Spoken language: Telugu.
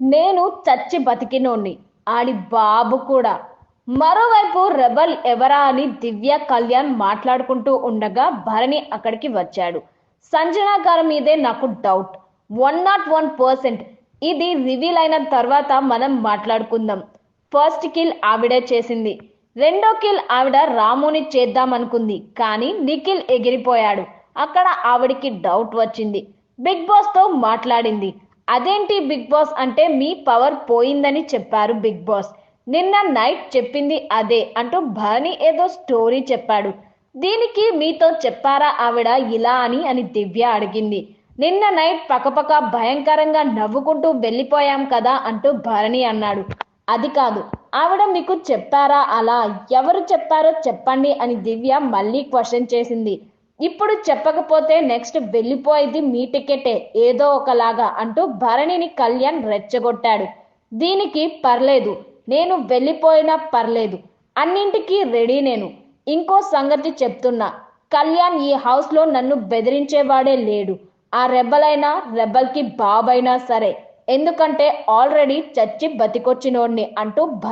నేను చచ్చి బతికినోణ్ణి. ఆడి బాబు కూడా. మరోవైపు రెబల్ ఎవరా అని దివ్య కళ్యాణ్ మాట్లాడుకుంటూ ఉండగా భరణి అక్కడికి వచ్చాడు. సంజన గారి మీదే నాకు doubt one not one percent ఇది రివీల్ అయిన తర్వాత మనం మాట్లాడుకుందాం. ఫస్ట్ కిల్ ఆవిడే చేసింది. రెండో కిల్ ఆవిడ రాముని చేద్దామనుకుంది. కానీ నిఖిల్ ఎగిరిపోయాడు. అక్కడ ఆవిడికి డౌట్ వచ్చింది. బిగ్ బాస్తో మాట్లాడింది. అదేంటి బిగ్ బాస్ అంటే మీ పవర్ పోయిందని చెప్పారు బిగ్ బాస్. నిన్న నైట్ చెప్పింది అదే అంటూ భరణి ఏదో స్టోరీ చెప్పాడు. దీనికి మీతో చెప్పారా ఆవిడ ఇలా అని అని దివ్య అడిగింది. నిన్న నైట్ పక్కపక్క భయంకరంగా నవ్వుకుంటూ వెళ్ళిపోయాం కదా అంటూ భరణి అన్నాడు. అది కాదు ఆవిడ మీకు చెప్పారా అలా? ఎవరు చెప్పారో చెప్పండి అని దివ్య మళ్ళీ క్వశ్చన్ చేసింది. ఇప్పుడు చెప్పకపోతే నెక్స్ట్ వెళ్ళిపోయేది మీ టికెటే ఏదో ఒకలాగా అంటూ భరణిని కళ్యాణ్ రెచ్చగొట్టాడు. దీనికి పర్లేదు నేను వెళ్ళిపోయినా పర్లేదు అన్నింటికీ రెడీ నేను. ఇంకో సంగతి చెప్తున్నా కళ్యాణ్ ఈ హౌస్లో నన్ను బెదిరించేవాడే లేడు. ఆ రెబ్బలైనా రెబ్బల్కి బాబైనా సరే. ఎందుకంటే ఆల్రెడీ చచ్చి బతికొచ్చినోడిని అంటూ భరణి